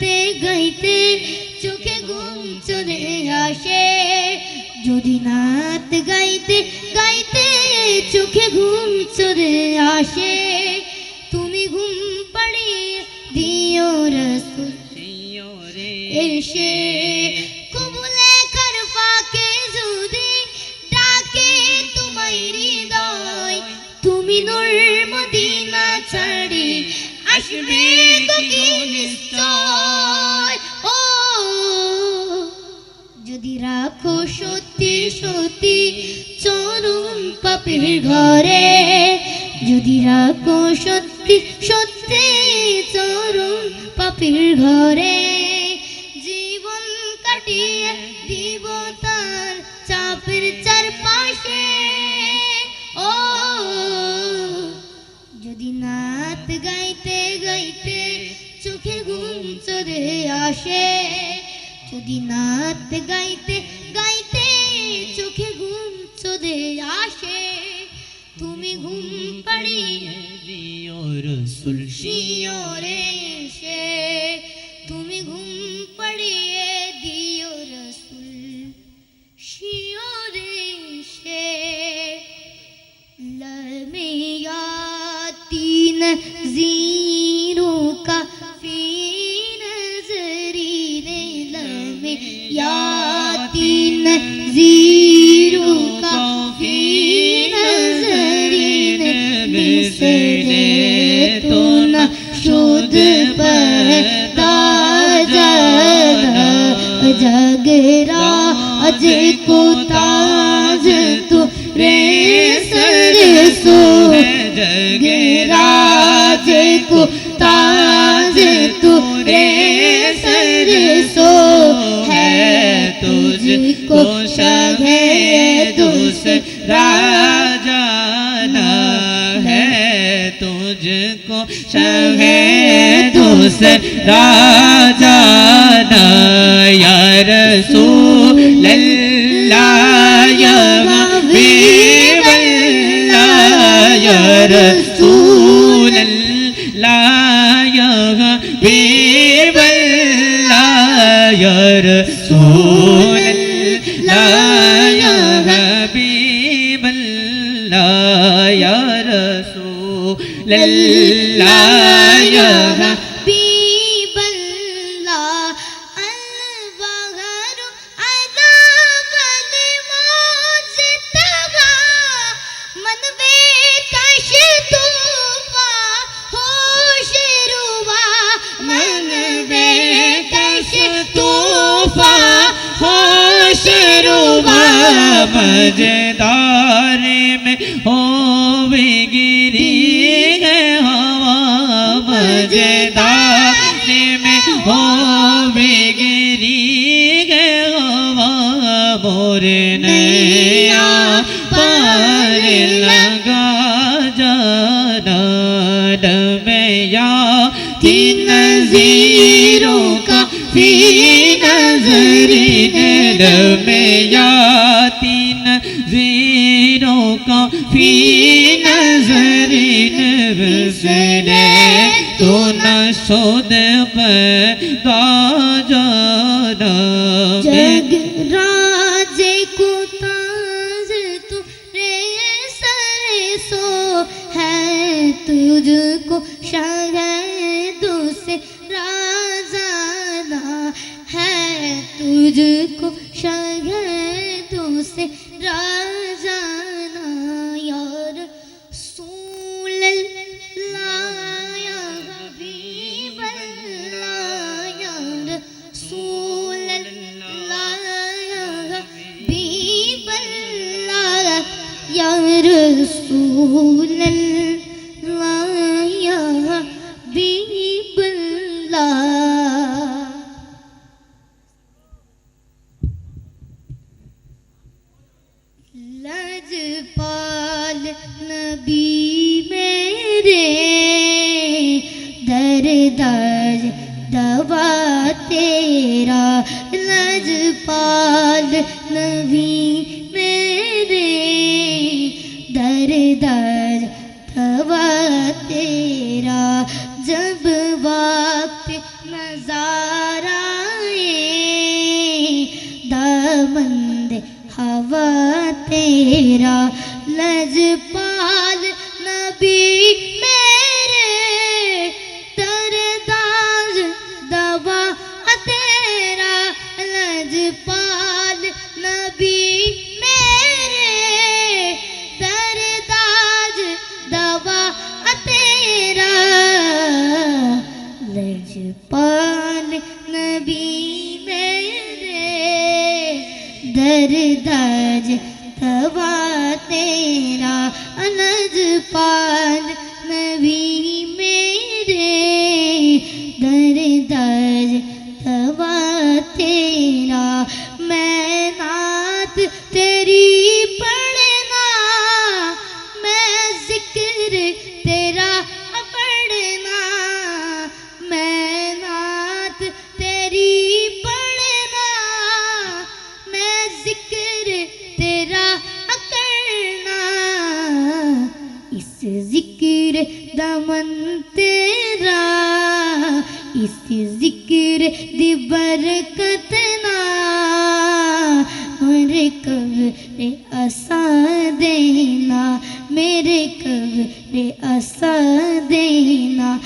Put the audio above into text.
গাইতে গাইতে চোখে ঘুম চলে আসে। যদি নাত গাইতে গাইতে চোখে ঘুম চলে আসে, তুমি ঘুম পাড়িয়ে দিও রসুল। এসে কবুলে ডাকে তুমি ছাড়ি যদি রাখো সত্যি সত্যি চরম পাপের ঘরে, যদি রাখো সত্যি সত্যি চরম পাপের ঘরে, জীবন কাটিয়ে দিব তার চাপের চারপাশে। ও, যদি নাত গাইতে গাইতে চোখে ঘুম চলে আসে যদি নাত গাইতে গাইতে চোখে ঘুম চলে আসে তুমি ঘুম পাড়িয়ে রসুল শিওরে। मिसले तो न शुद्ध पैदा जगरा अज को ताज तो रे सरसो जगराज को ताज तू रे सरसो है तुझको शगे दूसरा। शहे दूसरा जाना या रसूल मजेदार में हो गिरी डमया तीन जीरों का फ़ी नजरी बसरे तो न शोध पैदा राजे तू रे सो है, तुझको शायदों से राजाना है, तुझको रसूल या हबीब अल्लाह लजपाल नबी मेरे दर दर दवा तेरा। लजपाल नबी हवा तेरा लजपाल नबी मेरे दरदाज दवा तेरा लजपाल नबी मेरे। दरदाज दवा तेरा इस ज़िक्र दमन तेरा, इस ज़िक्र दी बरकत ना मेरे कब्र असा देना, मेरे कब्र असा देना।